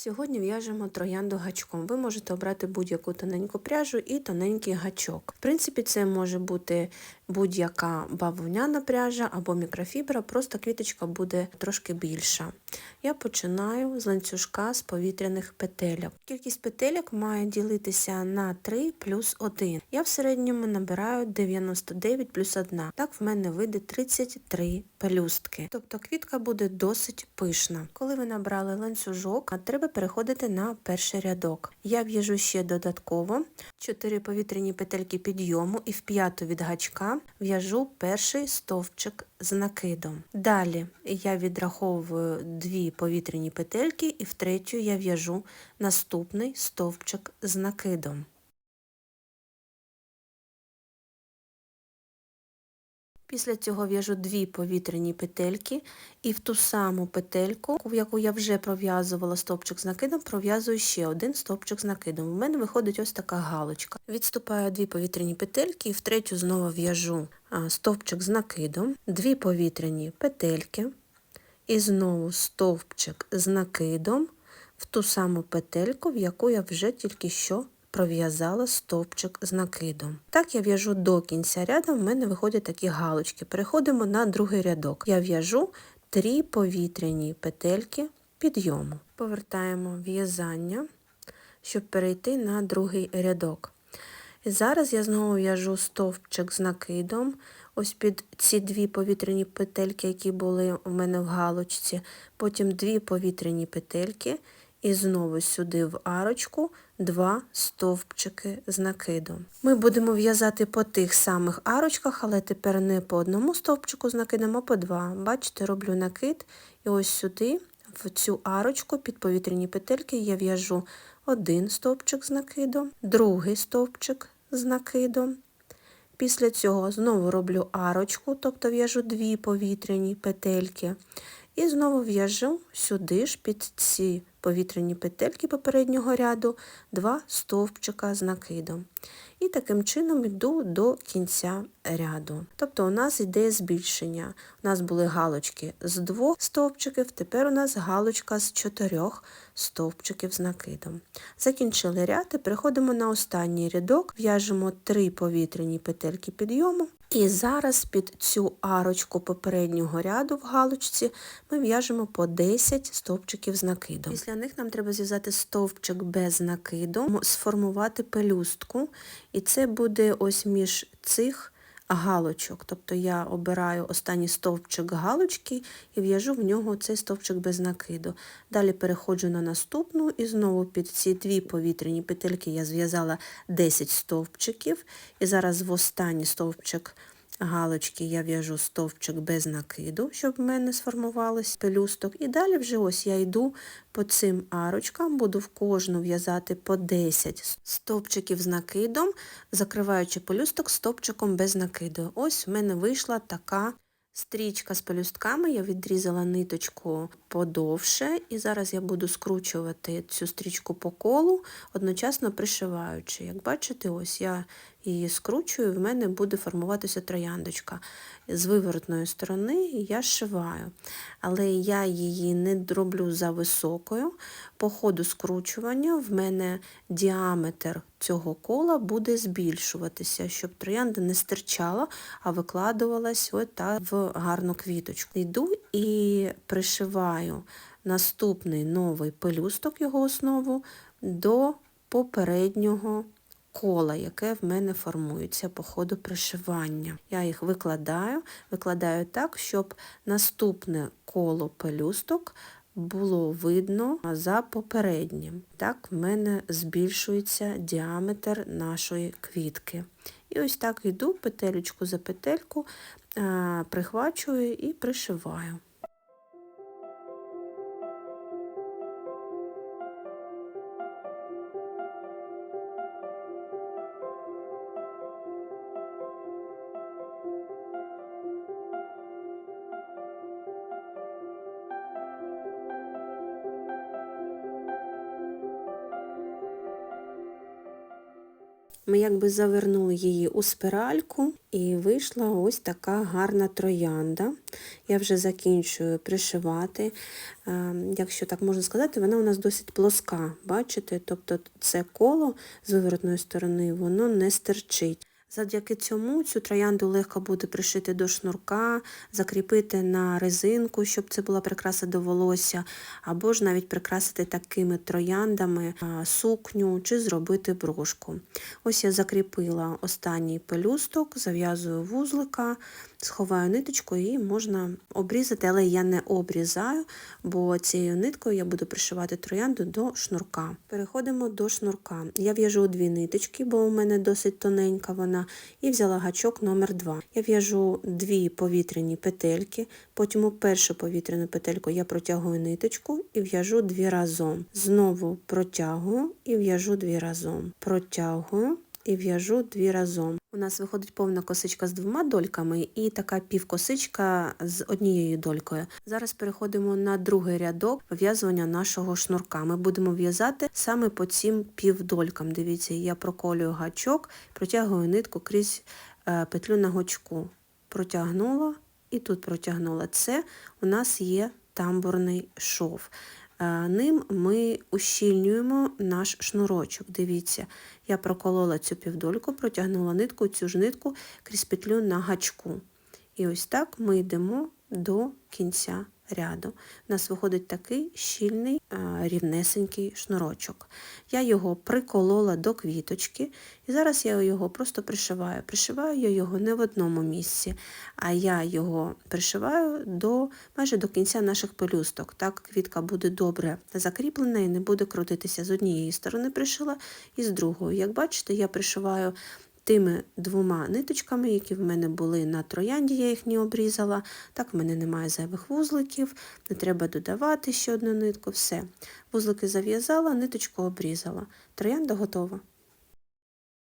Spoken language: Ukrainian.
Сьогодні в'яжемо троянду гачком. Ви можете обрати будь-яку тоненьку пряжу і тоненький гачок. В принципі, це може бути будь-яка бавовняна пряжа або мікрофібра, просто квіточка буде трошки більша. Я починаю з ланцюжка з повітряних петельок. Кількість петельок має ділитися на 3 плюс 1. Я в середньому набираю 99 плюс 1. Так в мене вийде 33 пелюстки. Тобто квітка буде досить пишна. Коли ви набрали ланцюжок, треба переходити на перший рядок. Я в'яжу ще додатково 4 повітряні петельки підйому і в п'яту від гачка в'яжу перший стовпчик з накидом. Далі я відраховую дві повітряні петельки і в третю я в'яжу наступний стовпчик з накидом. Після цього в'яжу дві повітряні петельки і в ту саму петельку, в яку я вже пров'язувала стовпчик з накидом, пров'язую ще один стовпчик з накидом. У мене виходить ось така галочка. Відступаю дві повітряні петельки і в третю знову в'яжу стовпчик з накидом, дві повітряні петельки і знову стовпчик з накидом в ту саму петельку, в яку я вже тільки що пров'язала стовпчик з накидом. Так я в'яжу до кінця ряду, в мене виходять такі галочки. Переходимо на другий рядок. Я в'яжу три повітряні петельки підйому. Повертаємо в'язання, щоб перейти на другий рядок. І зараз я знову в'яжу стовпчик з накидом. Ось під ці дві повітряні петельки, які були у мене в галочці, потім дві повітряні петельки. І знову сюди в арочку два стовпчики з накидом. Ми будемо в'язати по тих самих арочках, але тепер не по одному стовпчику з накидом, а по два. Бачите, роблю накид, і ось сюди, в цю арочку, під повітряні петельки, я в'яжу один стовпчик з накидом, другий стовпчик з накидом. Після цього знову роблю арочку, тобто в'яжу дві повітряні петельки. І знову в'яжу сюди ж під ці повітряні петельки попереднього ряду, два стовпчика з накидом. І таким чином йду до кінця ряду. Тобто у нас йде збільшення. У нас були галочки з двох стовпчиків, тепер у нас галочка з чотирьох стовпчиків з накидом. Закінчили ряд і переходимо на останній рядок, в'яжемо три повітряні петельки підйому. І зараз під цю арочку попереднього ряду в галочці ми в'яжемо по 10 стовпчиків з накидом. Після них нам треба зв'язати стовпчик без накиду, сформувати пелюстку, і це буде ось між цих галочок. Тобто я обираю останній стовпчик галочки і в'яжу в нього цей стовпчик без накиду. Далі переходжу на наступну і знову під ці дві повітряні петельки я зв'язала 10 стовпчиків. І зараз в останній стовпчик галочки я в'яжу стовпчик без накиду, щоб в мене сформувалось пелюсток. І далі вже ось я йду по цим арочкам, буду в кожну в'язати по 10 стовпчиків з накидом, закриваючи пелюсток стовпчиком без накиду. Ось в мене вийшла така. Стрічка з пелюстками, я відрізала ниточку подовше, і зараз я буду скручувати цю стрічку по колу, одночасно пришиваючи. Як бачите, ось я її скручую, в мене буде формуватися трояндочка. З виворотної сторони я зшиваю, але я її не роблю за високою. По ходу скручування в мене діаметр цього кола буде збільшуватися, щоб троянда не стирчала, а викладувалась та в гарну квіточку. Йду і пришиваю наступний новий пелюсток, його основу, до попереднього кола, яке в мене формується по ходу пришивання. Я їх викладаю, викладаю так, щоб наступне коло пелюсток було видно за попереднім. Так в мене збільшується діаметр нашої квітки. І ось так йду петелечку за петельку, прихвачую і пришиваю. Ми якби завернули її у спиральку і вийшла ось така гарна троянда. Я вже закінчую пришивати. Е, Якщо так можна сказати, вона у нас досить плоска. Бачите? Тобто це коло з виворотної сторони, воно не стерчить. Завдяки цьому цю троянду легко буде пришити до шнурка, закріпити на резинку, щоб це була прикраса до волосся, або ж навіть прикрасити такими трояндами сукню чи зробити брошку. Ось я закріпила останній пелюсток, зав'язую вузлика, сховаю ниточку і можна обрізати, але я не обрізаю, бо цією ниткою я буду пришивати троянду до шнурка. Переходимо до шнурка. Я в'яжу дві ниточки, бо у мене досить тоненька вона, і взяла гачок номер 2 Я в'яжу дві повітряні петельки, потім у першу повітряну петельку я протягую ниточку і в'яжу дві разом. Знову протягую і в'яжу дві разом. Протягую і в'яжу дві разом. У нас виходить повна косичка з двома дольками і така півкосичка з однією долькою. Зараз переходимо на другий рядок вив'язування нашого шнурка. Ми будемо в'язати саме по цим півдолькам. Дивіться, я проколюю гачок, протягую нитку крізь е, петлю на гачку. Протягнула і тут протягнула. Це у нас є тамбурний шов. Е, Ним ми ущільнюємо наш шнурочок. Дивіться, я проколола цю півдольку, протягнула нитку, цю ж нитку крізь петлю на гачку. І ось так ми йдемо до кінця ряду. У нас виходить такий щільний рівнесенький шнурочок. Я його приколола до квіточки, і зараз я його просто пришиваю. Пришиваю я його не в одному місці, а я його пришиваю до майже до кінця наших пелюсток. Так квітка буде добре закріплена і не буде крутитися з однієї сторони пришила і з другої. Як бачите, я пришиваю тими двома ниточками, які в мене були на троянді, я їх не обрізала. Так, в мене немає зайвих вузликів, не треба додавати ще одну нитку. Все. Вузлики зав'язала, ниточку обрізала. Троянда готова.